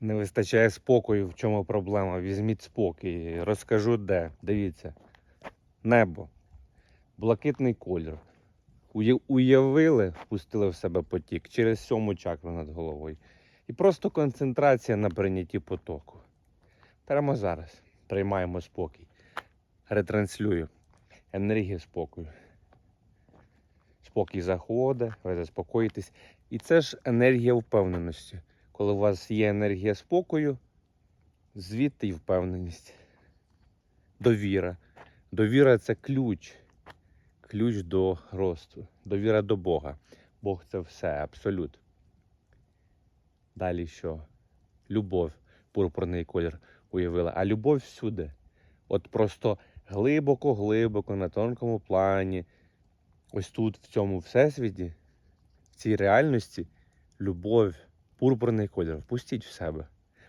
Не вистачає спокою, в чому проблема. Візьміть спокій. Розкажу де. Дивіться. Небо. Блакитний колір. Уявили, впустили в себе потік через сьому чакру над головою. І просто концентрація на прийнятті потоку. Прямо зараз приймаємо спокій. Ретранслюю енергію спокою. Спокій заходить, ви заспокоїтесь. І це ж енергія впевненості. Коли у вас є енергія спокою, звідти й впевненість. Довіра. Довіра це ключ. Ключ до росту. Довіра до Бога. Бог це все, абсолют. Далі що? Любов, пурпурний колір уявила. А любов всюди. От просто глибоко-глибоко на тонкому плані. Ось тут, в цьому всесвіті, в цій реальності, любов, пурпурний колір. Впустіть в себе.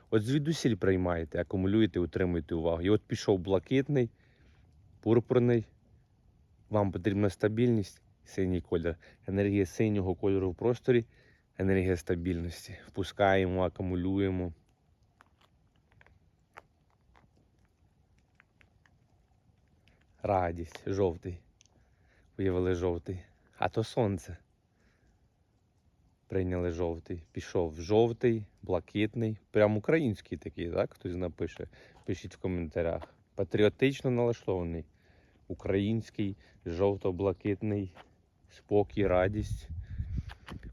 От звідусіль приймаєте, акумулюєте, утримуєте увагу. І от пішов блакитний, пурпурний. Вам потрібна стабільність, синій колір. Енергія синього кольору в просторі, енергія стабільності. Впускаємо, акумулюємо. Радість, жовтий. Виявили жовтий. А то сонце. Прийняли жовтий. Пішов жовтий, блакитний. Прям український такий, так? Хтось напише. Пишіть в коментарях. Патріотично налаштований. Український, жовто-блакитний, спокій, радість.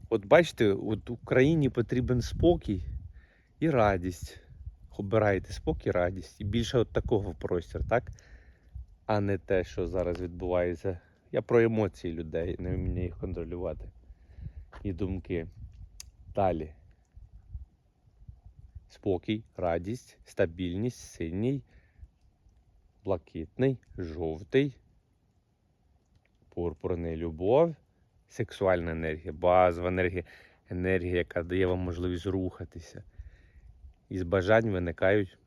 От бачите, от Україні потрібен спокій і радість. Обирайте спокій, радість. І більше от такого в простір, так? А не те, що зараз відбувається. Я про емоції людей, не вмію їх контролювати. І думки. Далі. Спокій, радість, стабільність, синій, блакитний, жовтий, пурпурний любов, сексуальна енергія, базова енергія, енергія, яка дає вам можливість рухатися. Із бажань виникають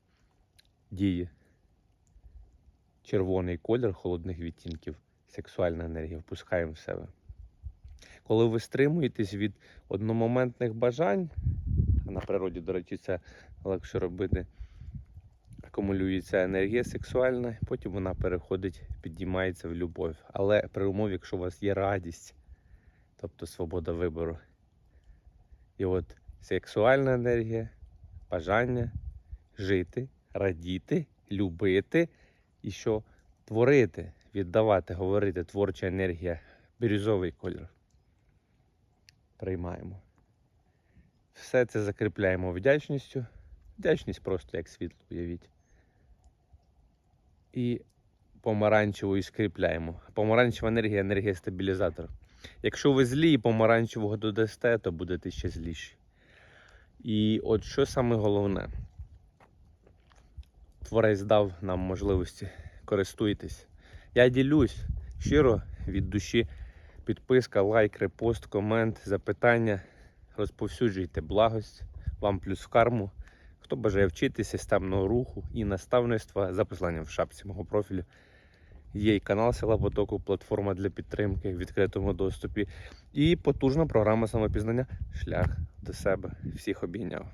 дії. Червоний колір холодних відтінків, сексуальна енергія, впускаємо в себе. Коли ви стримуєтесь від одномоментних бажань, на природі, до речі, це легше робити, акумулюється енергія сексуальна, потім вона переходить, підіймається в любов. Але при умові, якщо у вас є радість, тобто свобода вибору. І от сексуальна енергія, бажання жити, радіти, любити і що творити, віддавати, говорити, творча енергія, бірюзовий кольор. Приймаємо. Все це закріпляємо вдячністю. Вдячність просто як світло, уявіть. І помаранчевою скріпляємо. Помаранчева енергія енергія стабілізатора. Якщо ви злі і помаранчевого додасте, то будете ще зліші. І от що саме головне, Творець дав нам можливості, користуйтесь. Я ділюсь щиро від душі. Підписка, лайк, репост, комент, запитання. Розповсюджуйте благость вам плюс в карму. Хто бажає вчитися системного руху і наставництва за посиланням в шапці мого профілю. Є і канал Села Потоку, платформа для підтримки в відкритому доступі. І потужна програма самопізнання Шлях до себе. Всіх обійняв.